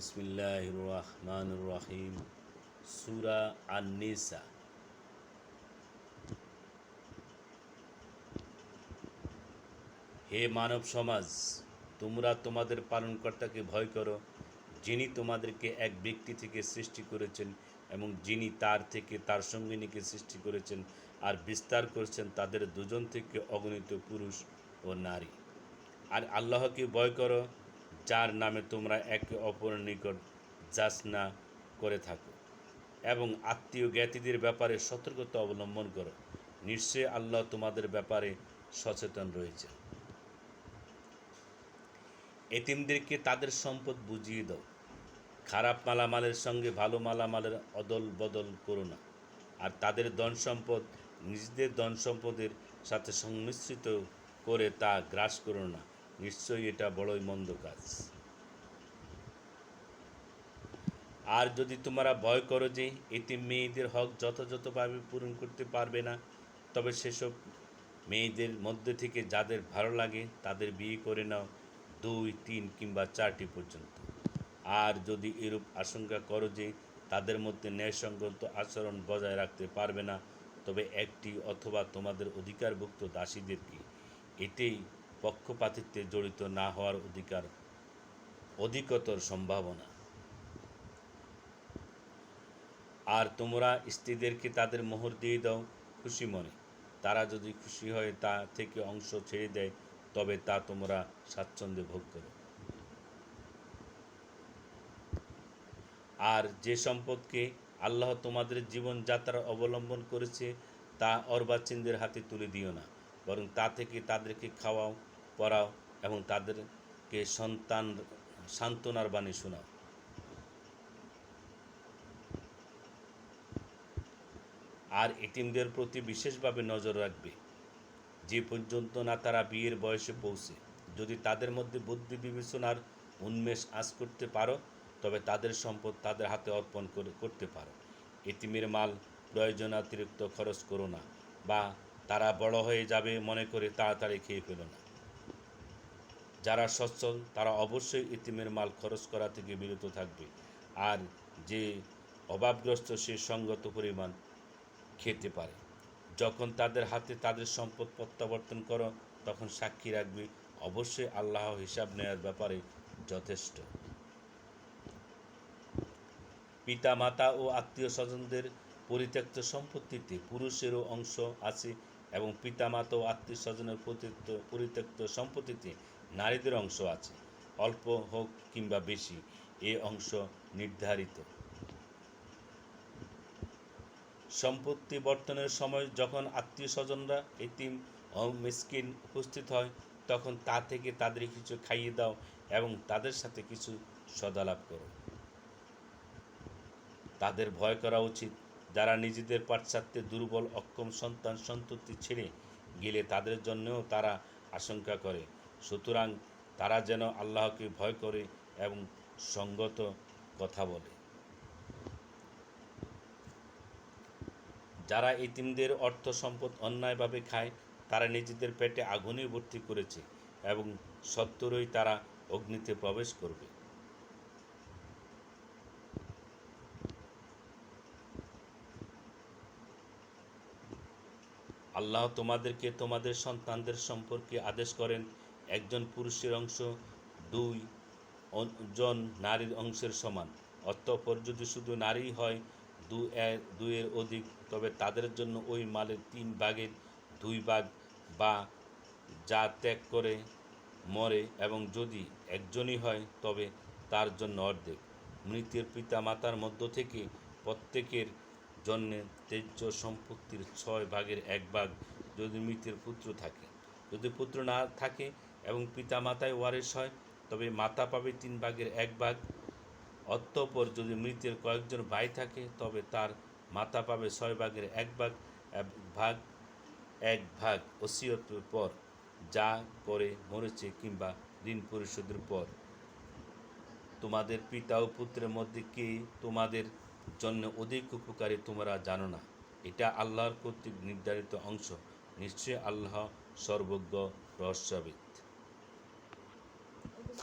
বিসমিল্লাহ রহমান রহিম সুরা আননিসা হে মানব সমাজ, তোমরা তোমাদের পালনকর্তাকে ভয় করো, যিনি তোমাদেরকে এক ব্যক্তি থেকে সৃষ্টি করেছেন এবং যিনি তার থেকে তার সঙ্গিনীকে সৃষ্টি করেছেন আর বিস্তার করেছেন তাদের দুজন থেকে অগণিত পুরুষ ও নারী। আর আল্লাহকে ভয় করো যার নামে তোমরা একে অপরের নিকট যাচনা করে থাকো এবং আত্মীয় জ্ঞাতিদের ব্যাপারে সতর্কতা অবলম্বন করো। নিশ্চয়ই আল্লাহ তোমাদের ব্যাপারে সচেতন রয়েছে। এতিমদেরকে তাদের সম্পদ বুঝিয়ে দাও। খারাপ মালামালের সঙ্গে ভালো মালামালের অদল বদল করো না। আর তাদের ধন সম্পদ, নিজেদের ধন সম্পদের সাথে সংমিশ্রিত করে তা গ্রাস করো না। নিশ্চয়ই এটা বড়ই মন্দ কাজ। আর যদি তোমরা ভয় করো যে, এতে মেয়েদের হক যথাযথভাবে পূরণ করতে পারবে না, তবে সেসব মেয়েদের মধ্যে থেকে যাদের ভালো লাগে, তাদের বিয়ে করে নাও দুই, তিন কিংবা চারটি পর্যন্ত। আর যদি এরূপ আশঙ্কা করো যে, তাদের মধ্যে ন্যায়সঙ্গত আচরণ বজায় রাখতে পারবে না, তবে একটি অথবা তোমাদের অধিকারভুক্ত দাসীদেরকে এটাই পক্ষপাতিত্বে জড়িত না হওয়ার অধিকার অধিকতর সম্ভাবনা। আর তোমরা স্ত্রীদেরকে তাদের মোহর দিয়ে দাও খুশি মনে। তারা যদি খুশি হয় তা থেকে অংশ ছেড়ে দেয়, তবে তা তোমরা স্বাচ্ছন্দ্যে ভোগ করো। আর যে সম্পদকে আল্লাহ তোমাদের জীবনযাত্রা অবলম্বন করেছে, তা অর্বাচীনদের হাতে তুলে দিও না, বরং তা থেকে তাদেরকে খাওয়াও পড়াও এবং তাদেরকে সন্তান, সান্ত্বনার বাণী শোনাও। আর এটিমদের প্রতি বিশেষভাবে নজর রাখবে। যে পর্যন্ত না তারা বিয়ের বয়সে পৌঁছে, যদি তাদের মধ্যে বুদ্ধি বিবেচনার উন্মেষ আজ করতে পারো, তবে তাদের সম্পদ তাদের হাতে অর্পণ করে, করতে পারো। এটিমের মাল প্রয়োজনাতিরিক্ত খরচ করো না বা তারা বড় হয়ে যাবে মনে করে তাড়াতাড়ি খেয়ে ফেলো না। যারা সচ্ছল, তারা অবশ্যই ইতিমের মাল খরচ করা থেকে বিরত থাকবে। আর যে অভাবগ্রস্ত, সে সঙ্গত পরিমাণ খেতে পারে। যখন তাদের হাতে তাদের সম্পদ প্রত্যাবর্তন করো, তখন সাক্ষী রাখবে, অবশ্যই আল্লাহ হিসাব নেওয়ার ব্যাপারে যথেষ্ট। পিতা মাতা ও আত্মীয় স্বজনদের পরিত্যক্ত সম্পত্তিতে পুরুষেরও অংশ আছে এবং পিতামাতা ও আত্মীয় স্বজনের পরিত্যক্ত সম্পত্তিতে নারীদের অংশ আছে, অল্প হোক কিংবা বেশি, এ অংশ নির্ধারিত। সম্পত্তি বর্তনের সময় যখন আত্মীয় স্বজনরা এতিম ও মিসকিন উপস্থিত হয়, তখন তা থেকে তাদের কিছু খাইয়ে দাও এবং তাদের সাথে কিছু সদালাপ করো। তাদের ভয় করা উচিত। যারা নিজেদের পাশ্চাত্যে দুর্বল, অক্ষম সন্তান সন্ততি ছেড়ে গেলে তাদের জন্যও তারা আশঙ্কা করে। সুতরাং তারা যেন আল্লাহকে ভয় করে এবং সঙ্গত কথা বলে। যারা ইতিমদের অর্থ সম্পদ অন্যায়ভাবে খায়, তারা নিজেদের পেটে আগুনে ভর্তি করেছে এবং সত্তরই তারা অগ্নিতে প্রবেশ করবে। আল্লাহ তোমাদেরকে তোমাদের সন্তানদের সম্পর্কে আদেশ করেন একজন পুরুষের অংশ, দুই জন নারীর অংশের সমান। অতঃপর যদি শুধু নারী হয়, দু দুইয়ের অধিক, তবে তাদের জন্য ওই মালের তিন ভাগের দুই ভাগ বা যা ত্যাগ করে মরে এবং যদি একজনই হয়, তবে তার জন্য অর্ধেক। মৃতের পিতা মাতার মধ্য থেকে প্রত্যেকের জন্যে তেজ্য সম্পত্তির ছয় ভাগের এক ভাগ যদি মৃতের পুত্র থাকে। যদি পুত্র না থাকে এবং পিতা মাতায় ওয়ারিশ হয়। তবে মাতা পাবে তিন ভাগের এক ভাগ। অতঃপর যদি মৃতের কয়েকজন ভাই থাকে, তবে তার মাতা পাবে ছয় ভাগের এক ভাগ ভাগ, এক ভাগ ওসিয়তের পর যা করে মরেছে কিংবা ঋণ পরিশোধের পর। তোমাদের পিতা ও পুত্রের মধ্যে কে তোমাদের জন্য অধিক উপকারী তোমরা জানো না। এটা আল্লাহর কর্তৃক নির্ধারিত অংশ। নিশ্চয়ই আল্লাহ সর্বজ্ঞ রহস্যবিদ।